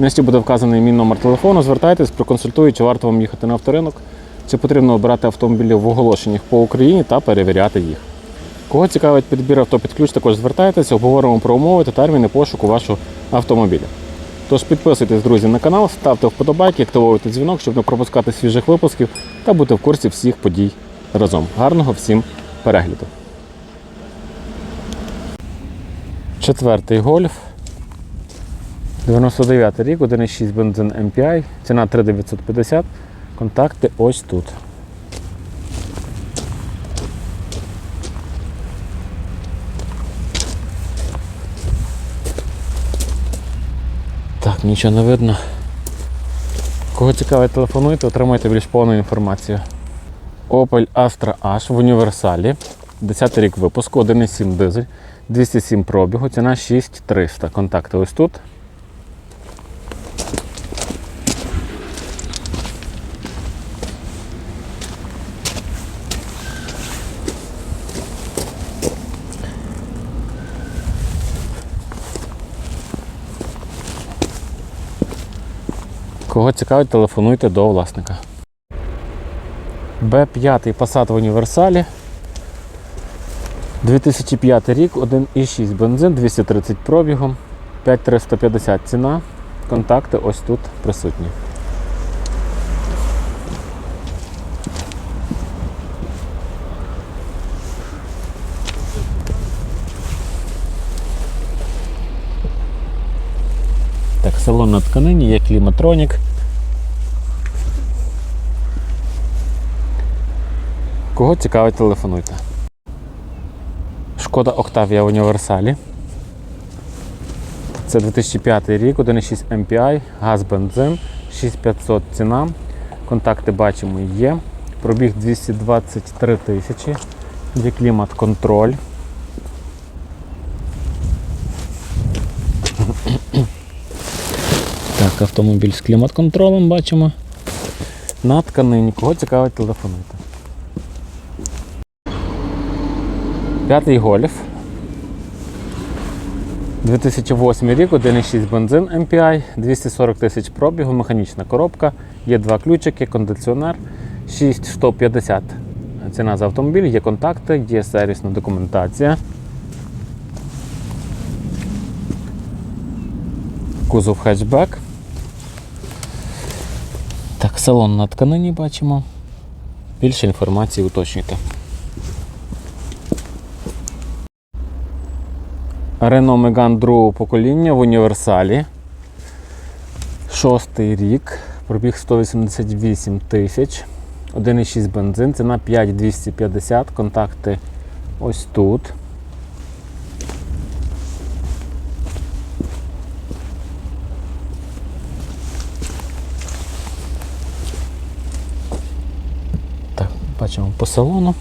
В місті буде вказаний мій номер телефону. Звертайтесь, проконсультую, чи варто вам їхати на авторинок, чи потрібно обирати автомобілі в оголошеннях по Україні та перевіряти їх. Кого цікавить підбір авто під ключ, також звертайтеся, обговоримо про умови та терміни пошуку вашого автомобіля. Тож підписуйтесь, друзі, на канал, ставте вподобайки, активуйте дзвінок, щоб не пропускати свіжих випусків та бути в курсі всіх подій разом. Гарного всім перегляду. Четвертий гольф. 99 рік, 1,6 бензин MPI, ціна 3950. Контакти ось тут. Так, нічого не видно. Кого цікавить, телефонуйте, отримайте більш повну інформацію. Opel Astra H в універсалі. 10 рік випуску, 1,7 дизель, 207 пробігу, ціна 6300. Контакти ось тут. Кого цікавить, телефонуйте до власника. Б5 Passat в універсалі. 2005 рік, 1,6 бензин, 230 пробігом, 5350 ціна. Контакти ось тут присутні. Салон на тканині, є кліматронік. Кого цікавить, телефонуйте. Шкода в універсалі. Це 2005 рік, 1,6 MPI, газ бензин, 6500 ціна. Контакти бачимо є. Пробіг 223 тисячі. Є клімат Так, автомобіль з клімат-контролем бачимо. На тканині. Кого цікавить, телефонуйте. П'ятий гольф. 2008 рік, 1,6 бензин MPI, 240 тисяч пробігу, механічна коробка, є два ключики, кондиціонер, 6150 ціна за автомобіль, є контакти, є сервісна документація. Кузов хетчбек. Так, салон на тканині бачимо. Більше інформації уточнюйте. Renault Megane другого покоління в універсалі. Шостий рік. Пробіг 188 тисяч. 1,6 бензин, ціна 5250, контакти ось тут. Так, бачимо по салону.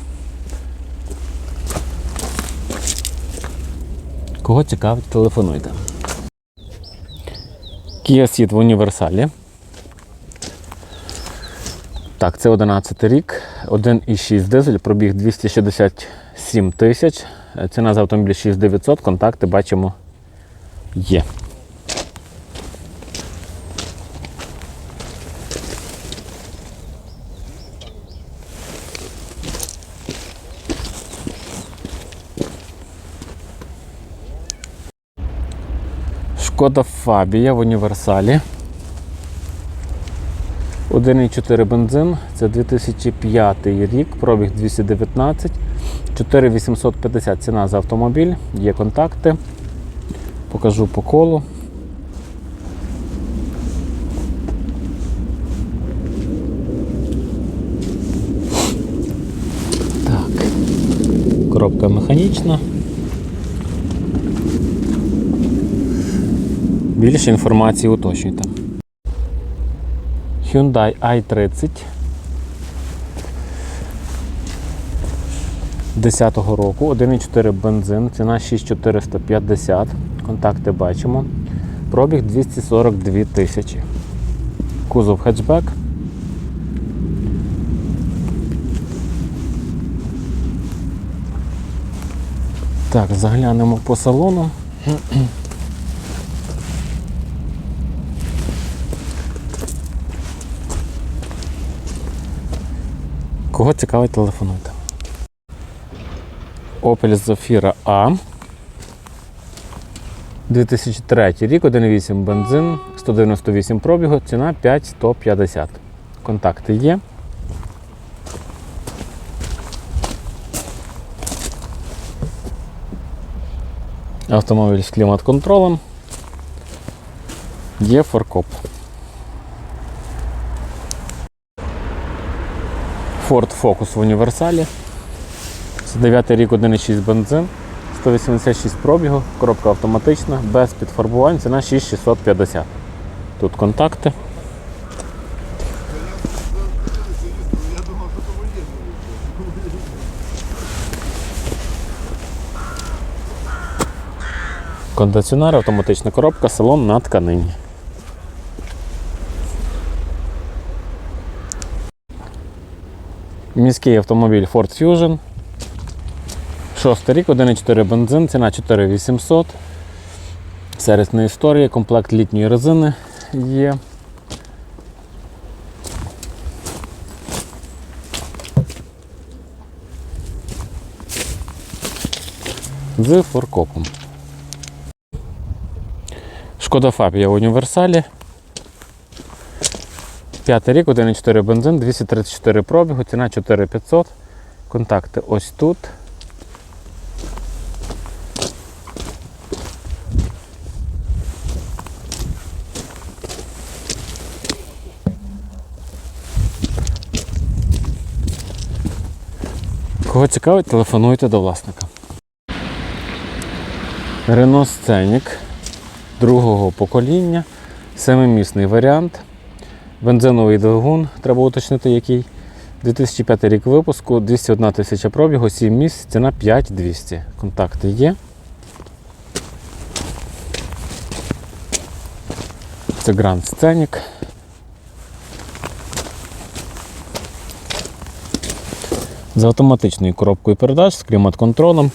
Кого цікавить, телефонуйте. Kia Ceed в універсалі. Так, це 11 рік, 1,6 дизель, пробіг 267 тисяч. Ціна за автомобіль 6900, контакти бачимо є. Шкода Фабія в універсалі. 1,4 бензин, це 2005 рік, пробіг 219, 4850 ціна за автомобіль, є контакти. Покажу по колу. Так. Коробка механічна. Більше інформації уточнюйте. Hyundai i30 10-го року, 1,4 бензин, ціна 6450. Контакти бачимо. Пробіг 242 тисячі. Кузов хетчбек. Так, заглянемо по салону. Кого цікавить, телефонуйте. Opel Zafira A. 2003 рік, 1,8 бензин, 198 пробігу, ціна 5150. Контакти є. Автомобіль з клімат-контролем. Є форкоп. Ford Focus в універсалі. Це 9 рік 1,6 бензин, 186 пробігу, коробка автоматична, без підфарбувань, ціна 6650. Тут контакти. Кондиціонер, автоматична коробка, салон на тканині. Міський автомобіль Ford Fusion. Шостий рік, 1,4 бензин, ціна 4800. Сервісна історія, комплект літньої резини є. З форкопом. Шкода Фабія в універсалі. П'ятий рік, 1,4 бензин, 234 пробігу, ціна 4500. Контакти ось тут. Кого цікавить, телефонуйте до власника. Renault Scenic другого покоління, семимісний варіант. Бензиновий двигун, треба уточнити який. 2005 рік випуску, 201 тисяча пробігу, 7 місць, ціна 5200. Контакти є. Це Grand Scenic. З автоматичною коробкою передач, з клімат-контролем.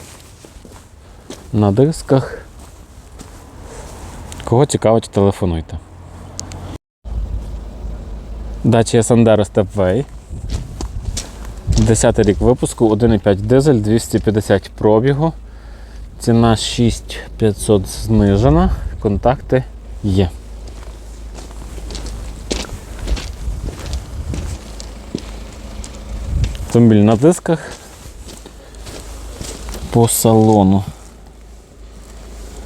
На дисках. Кого цікавить, телефонуйте. Dacia Sandero Stepway. 10 рік випуску, 1,5 дизель, 250 пробігу. Ціна 6500 знижена. Контакти є. Автомобіль на дисках. По салону.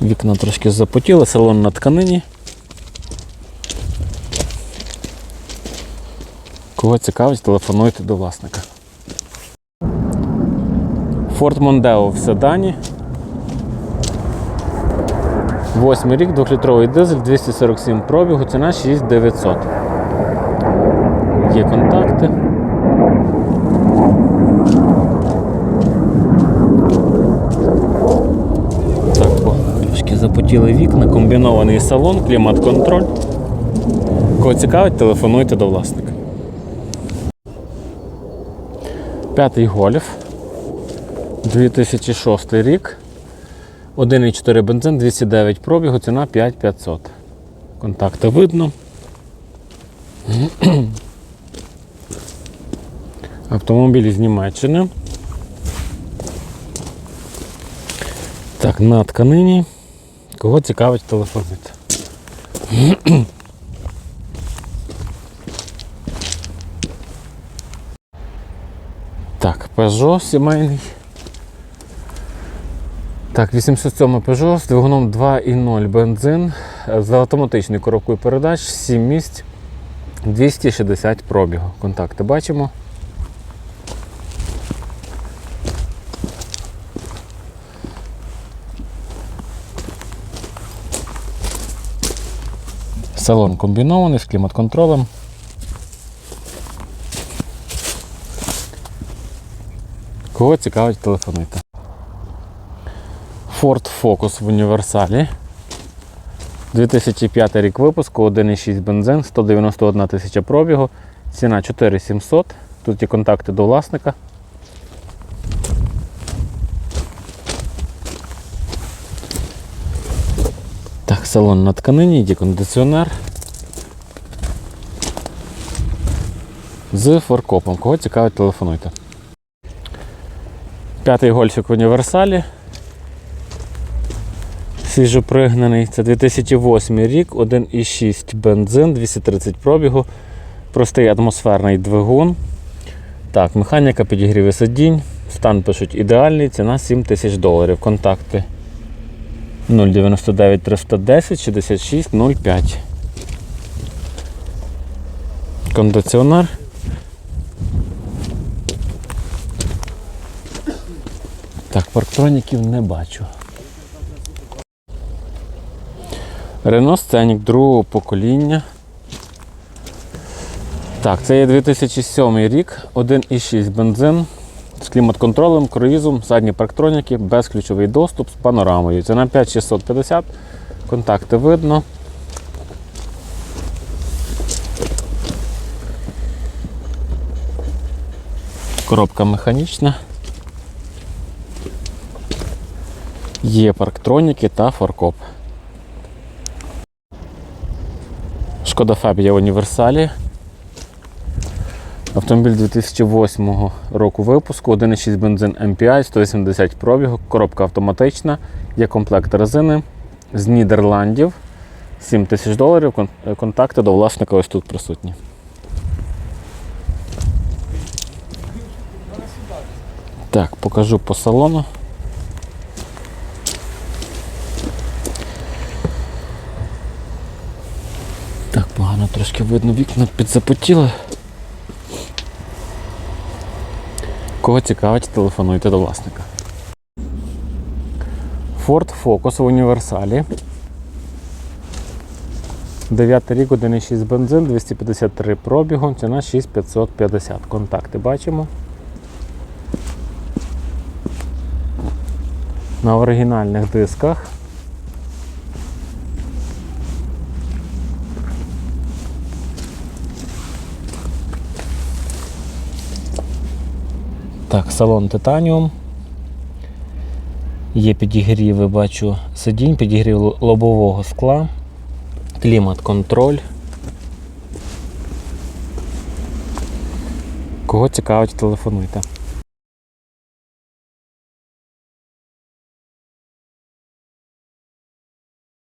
Вікна трошки запотіли, салон на тканині. Кого цікавить, телефонуйте до власника. Ford Mondeo в седані. Восьмий рік, 2-літровий дизель, 247 пробігу, ціна 6900. Є контакти. Запотіли вікна, комбінований салон, клімат-контроль. Кого цікавить, телефонуйте до власника. П'ятий гольф. 2006 рік. 1,4 бензин, 209 пробігу, ціна 5500. Контакти видно. Автомобіль з Німеччини. Так, на тканині. Кого цікавить, телефонуйте. Так, Peugeot сімейний. Так, 807 Peugeot з двигуном 2.0 бензин з автоматичною коробкою передач, 7 місць, 260 пробігу. Контакти бачимо. Салон комбінований з клімат-контролем. Кого цікавить, телефонуйте. Ford Focus в універсалі. 2005 рік випуску, 1,6 бензин, 191 тисяча пробігу, ціна 4700. Тут є контакти до власника. Так, салон на тканині, є кондиціонер. З форкопом. Кого цікавить, телефонуйте. П'ятий гольфік в універсалі. Свіжопригнаний. Це 2008 рік, 1,6 бензин, 230 пробігу. Простий атмосферний двигун. Так, механіка підігріве сидінь. Стан пишуть ідеальний, ціна 7 тисяч доларів. Контакти 099 310 66 05. Кондиціонер. Так, парктроніків не бачу. Renault Scenic другого покоління. Так, це є 2007 рік, 1,6 бензин з клімат-контролем, круїзом, задні парктроніки, безключовий доступ з панорамою. Ціна 5650, контакти видно. Коробка механічна. Є парктроніки та форкоп. Шкода Фабія в універсалі. Автомобіль 2008 року випуску, 1,6 бензин MPI, 180 пробігу, коробка автоматична, є комплект резини з Нідерландів. 7 тисяч доларів. Контакти до власника ось тут присутні. Так, покажу по салону. Так, погано трошки видно, вікна підзапотіли. Кого цікавить, телефонуйте до власника. Ford Focus в універсалі. 9 рік, 1,6 бензин, 253 пробігу, ціна 6550. Контакти бачимо. На оригінальних дисках. Так, салон Титаніум. Є підігріви, бачу, сидінь, підігрів лобового скла, клімат-контроль. Кого цікавить, телефонуйте.